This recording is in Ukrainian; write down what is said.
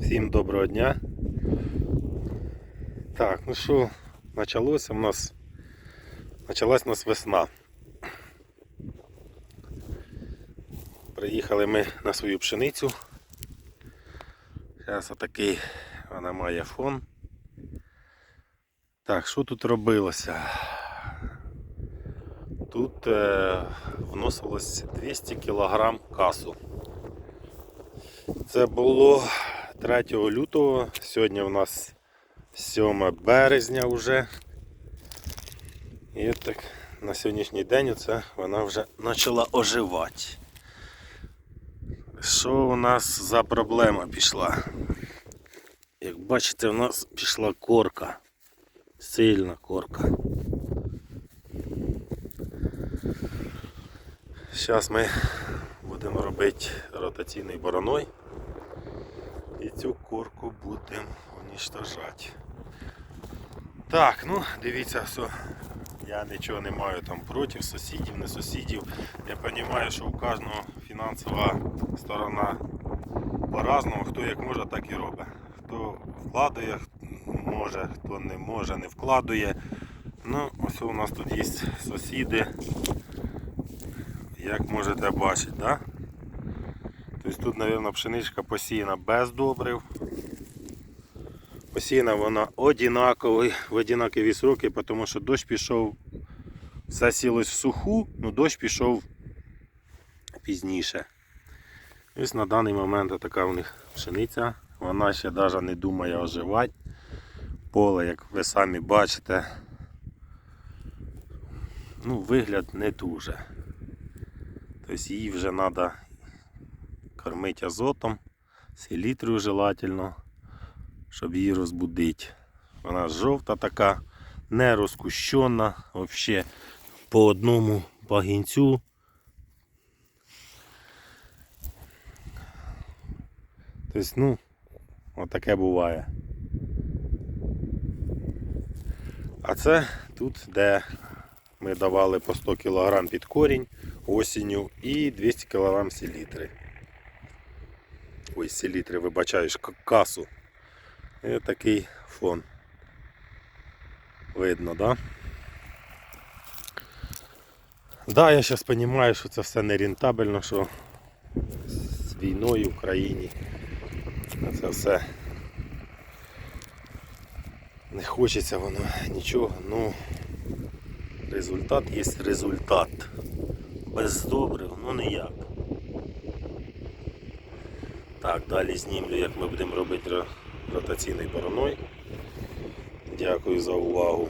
Всім доброго дня. Так, ну що, почалося у нас. Почалась у нас весна. Приїхали ми на свою пшеницю. Зараз отакий вона має фон. Так, що тут робилося? Тут е, вносилось 200 кг касу. Це було 3 лютого, сьогодні у нас 7 березня вже. І так на сьогоднішній день оце вона вже почала оживати. Що у нас за проблема пішла? Як бачите, у нас пішла корка. Сильна корка. Зараз ми будемо робити ротаційний бороной. І цю корку будемо уничтожати. Так, ну дивіться, все. Я нічого не маю там проти сусідів, не сусідів. Я розумію, що у кожного фінансова сторона по-разному, хто як може, так і робить. Хто вкладує, може, хто не може, не вкладує. Ну, ось у нас тут є сусіди, як можете бачити, да? Тобто тут, мабуть, пшеничка посіяна без добрив. Посіяна вона однаковий, в однакові сроки, тому що дощ пішов, все сілось в суху, але дощ пішов пізніше. Ось на даний момент така у них пшениця. Вона ще навіть не думає оживати. Поле, як ви самі бачите, ну, вигляд не дуже. Тобто її вже треба кормити азотом, селітрою желательно, щоб її розбудити. Вона жовта така, не розкущена, взагалі по одному пагінцю. Тобто, ну, отаке буває. А це тут, де ми давали по 100 кг під корінь осінню і 200 кг селітри. Ой, селітри, вибачаєш, касу. І такий фон. Видно, да? Да, я зараз розумію, що це все не рентабельно, що з війною в країні це все не хочеться воно нічого, ну результат є результат. Без добрив, ну ніяк. Так, далі знімлю, як ми будемо робити ротаційний бороной. Дякую за увагу.